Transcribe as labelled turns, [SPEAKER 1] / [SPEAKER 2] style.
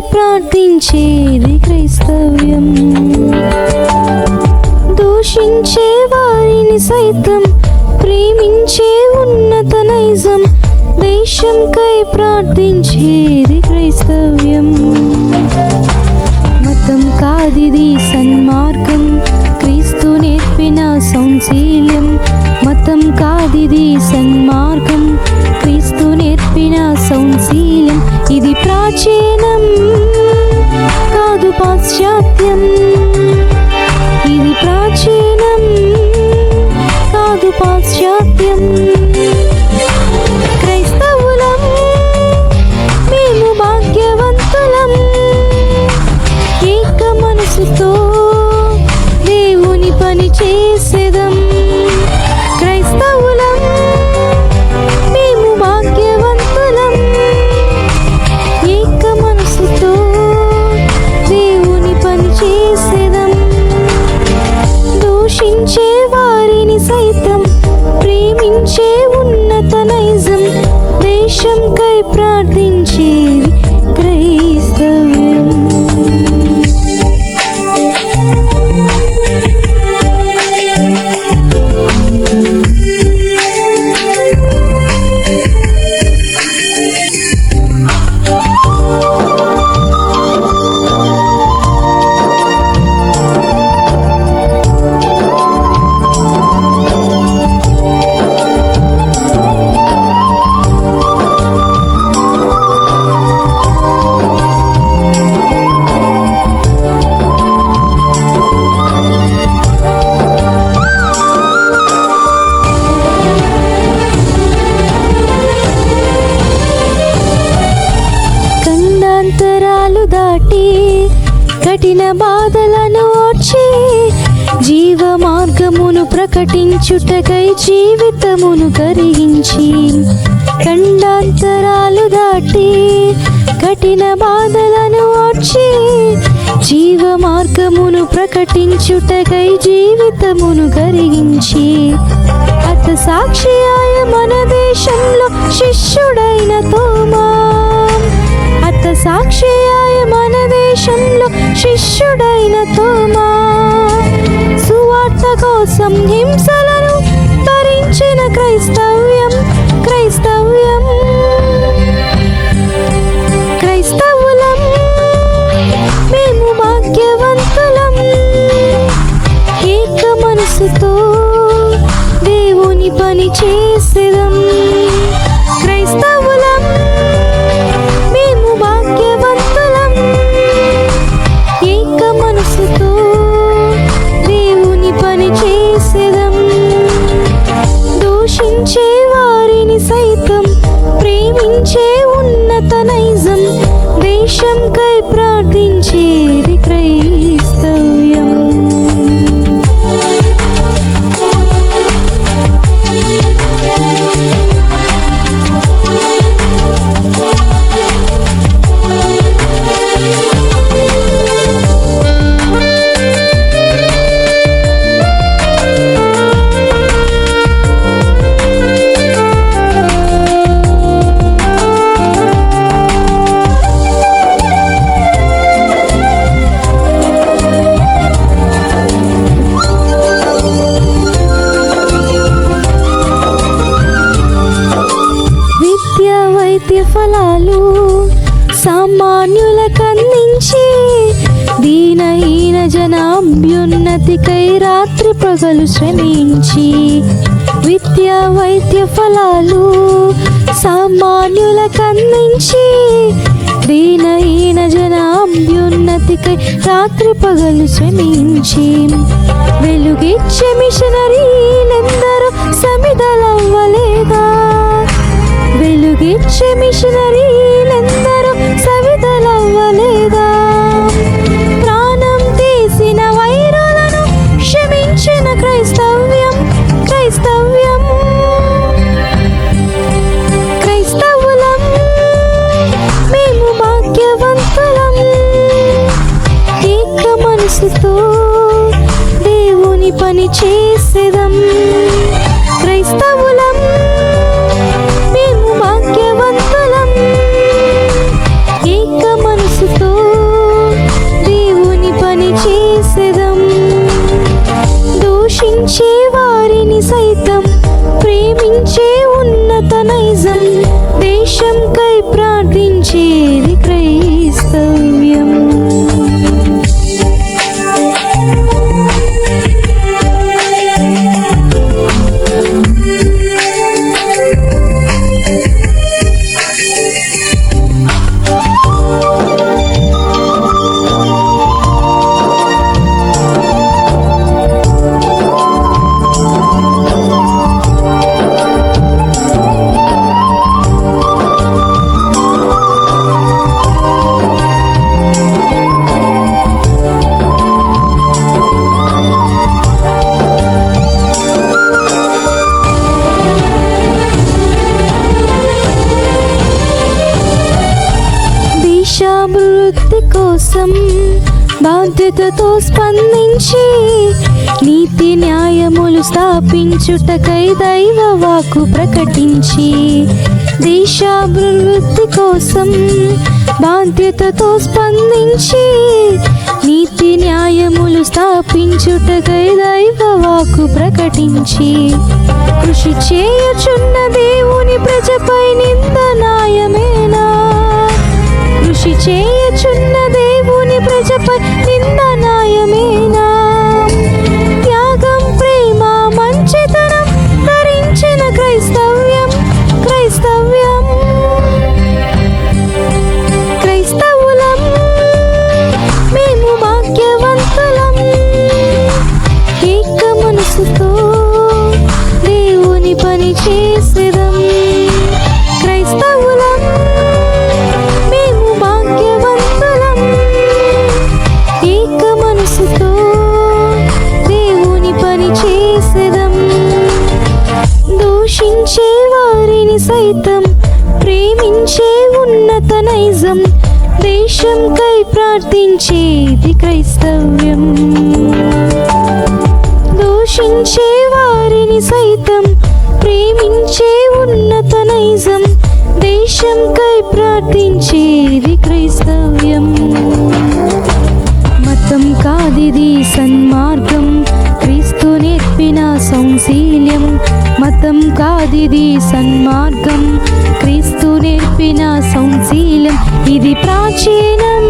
[SPEAKER 1] ప్రార్థించేది క్రైస్తవ్యం. దూషించే వారిని సైతం ప్రేమించే ఉన్నత నైజం దేశంకై ప్రార్థించేది క్రైస్తవ్యం. మతం కాదిది సన్మార్గం క్రీస్తు నేర్పిన సౌశీల్యం. మతం కాదిది సన్మార్గం క్రీస్తు నేర్పిన సౌశీల్యం. ఇది ప్రాచీన ఉన్నత నైజం దేశంకై ప్రార్థించి కఠిన బాధలను ఓర్చి జీవ మార్గమును ప్రకటించుటకై జీవితమును కరిగించి ఖండాంతరాలు దాటి కఠిన బాధలను ఓర్చి జీవ మార్గమును ప్రకటించుటకై జీవితమును కరిగించి అత ఆయ మన దేశంలో శిష్యుడైన తోమా. అత సాక్షి దేశంలో శిష్యుడైన తోమా. సువార్త కోసం హింసలను భరించిన క్రైస్తవ్యం క్రైస్తవ్యం క్రైస్తవులం. మేము భాగ్యవంతులం. ఏక మనసుతో దేవుని పని చేసేదం. సైతం ప్రేమించే ఉన్నత నైజం దేశంకై ప్రార్థించేది క్రైస్తవ్యం జనాభ్యున్నతికై రాత్రి పగలు శ్రమించి విద్య వైద్య ఫలాలు సామాన్యులకు అందించి దీనహీన జనాభ్యున్నతికై రాత్రి పగలు శ్రమించి వెలుగిచ్చే మిషనరీలెందరూ సమిదలవ్వలేదా? వెలుగిచ్చే మిషనరీ చేసేదం. క్రైస్తవులం మేము భాగ్యవంతులం. ఏక మనసుతో దేవుని పని చేసేదం. దూషించే వారిని సైతం ప్రేమించే ఉన్నత నైజం. దేశంకై ప్రార్థించేది క్రై బాధ్యతతో స్పందించి నీతి న్యాయములు స్థాపించుటకై దైవ వాకు ప్రకటించి దేశాభివృద్ధి కోసం బాధ్యతతో స్పందించి నీతి న్యాయములు స్థాపించుటకై దైవ వాకు ప్రకటించి కృషి చేయుచున్న దేవుని ప్రజపై నింద నాయమేనా కృషి చేయ చేసేదం క్రైస్తవులం మేము భాగ్యవంతులం. ఏక మనసుతో దేవుని పని చేసేదం. దూషించే వారిని సైతం ప్రేమించే ఉన్నత నైజం దేశం కై ప్రార్థించేది క్రైస్తవ్యం. దూషించే వారిని సైతం ప్రేమించే ఉన్నత నైజం దేశంకై ప్రార్థించేది క్రైస్తవ్యం. మతం కాదిది సన్మార్గం క్రీస్తు నేర్పిన సౌశీల్యం మతం కాదిది సన్మార్గం క్రీస్తు నేర్పిన సౌశీల్యం ఇది ప్రాచీనం